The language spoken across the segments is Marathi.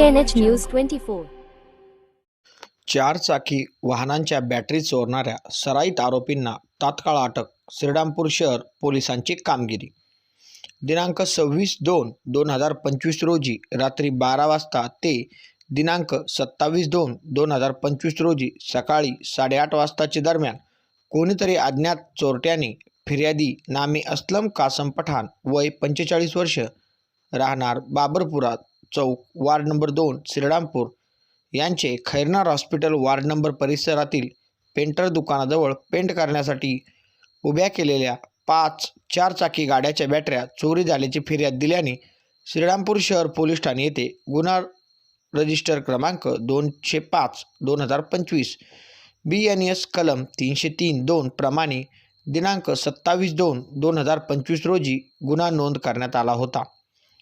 KNH News 24. चार चाकी वाहनांच्या बॅटरी चोरणाऱ्या सराईत आरोपींना तात्काळ अटक श्रीरामपूर शहर पोलिसांची कामगिरी दिनांक सव्वीस दोन दोन हजार पंचवीस रोजी रात्री बारा वाजता ते दिनांक सत्तावीस दोन दोन हजार पंचवीस रोजी सकाळी साडेआठ वाजताच्या दरम्यान कोणीतरी अज्ञात चोरट्याने फिर्यादी नामी असलम कासम पठाण वय पंचेचाळीस वर्ष राहणार बाबरपुरात चौक वार्ड नंबर दोन श्रीरामपूर. यांचे खैरनार हॉस्पिटल वार्ड नंबर परिसरातील पेंटर दुकानाजवळ पेंट करण्यासाठी उभ्या केलेल्या पाच चारचाकी गाड्याच्या बॅटऱ्या चोरी झाल्याची फिर्याद दिल्याने श्रीरामपूर शहर पोलीस ठाणे येथे गुन्हा रजिस्टर क्रमांक दोनशे पाच दोन हजार पंचवीस बी एन एस कलम तीनशे तीन दोन प्रमाणे दिनांक सत्तावीस दोन दोन हजार पंचवीस रोजी गुन्हा नोंद करण्यात आला होता.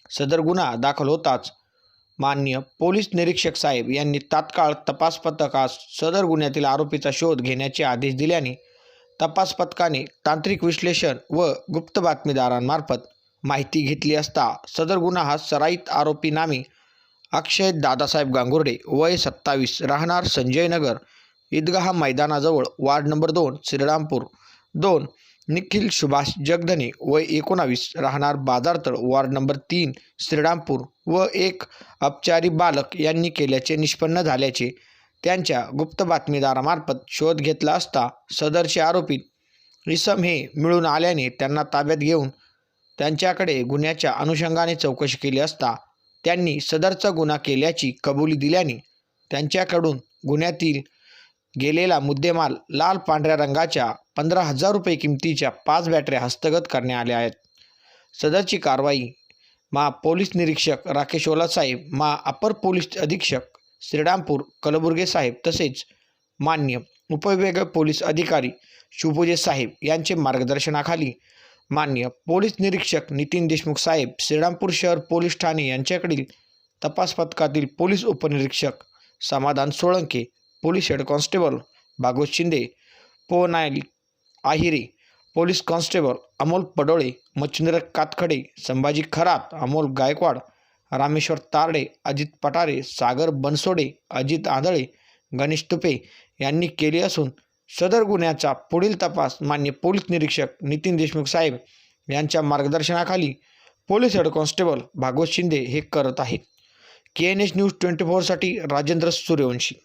सदर गुन्हा दाखल होताच मान्य पोलीस निरीक्षक साहेब यांनी तात्काळ तपास पथकास सदर गुन्ह्यातील आरोपीचा शोध घेण्याचे आदेश दिल्याने तपास पथकाने तांत्रिक विश्लेषण व गुप्त बातमीदारांमार्फत माहिती घेतली असता सदर गुन्हा हा सराईत आरोपी नामी अक्षय दादासाहेब गांगुर्डे वय सत्तावीस राहणार संजयनगर ईदगाह मैदानाजवळ वार्ड नंबर दोन श्रीरामपूर दोन निखिल सुभाष जगधने वय एकोणावीस राहणार बाजारतळ वार्ड नंबर तीन श्रीरामपूर व एक अपचारी बालक यांनी केल्याचे निष्पन्न झाल्याचे त्यांच्या गुप्त बातमीदारामार्फत शोध घेतला असता सदरचे आरोपी इसम हे मिळून आल्याने त्यांना ताब्यात घेऊन त्यांच्याकडे गुन्ह्याच्या अनुषंगाने चौकशी केली असता त्यांनी सदरचा गुन्हा केल्याची कबुली दिल्याने त्यांच्याकडून गुन्ह्यातील गेलेला मुद्देमाल लाल पांढऱ्या रंगाच्या पंधरा हजार रुपये किमतीच्या पाच बॅटऱ्या हस्तगत करण्यात आल्या आहेत. सदरची कारवाई मा पोलीस निरीक्षक राकेश ओलासाहेब मा अपर पोलीस अधीक्षक श्रीरामपूर कलबुर्गे साहेब तसेच मान्य उपविभाग पोलीस अधिकारी शुभोजे साहेब यांचे मार्गदर्शनाखाली मान्य पोलीस निरीक्षक नितीन देशमुख साहेब श्रीरामपूर शहर पोलीस ठाणे यांच्याकडील तपास पथकातील पोलीस उपनिरीक्षक Samadhan Solanke police head constable Bhagwat Shinde पो नायक आहिरे पोलीस कॉन्स्टेबल अमोल पडोळे मच्छिंद्र कातखडे संभाजी खरात अमोल गायकवाड रामेश्वर तारडे अजित पटारे सागर बनसोडे अजित आंधळे गणेश तुपे यांनी केली असून सदर गुन्ह्याचा पुढील तपास मान्य पोलीस निरीक्षक नितीन देशमुख साहेब यांच्या मार्गदर्शनाखाली police head constable Bhagwat Shinde हे करत आहेत. K N H news twenty फोरसाठी Rajendra Suryavanshi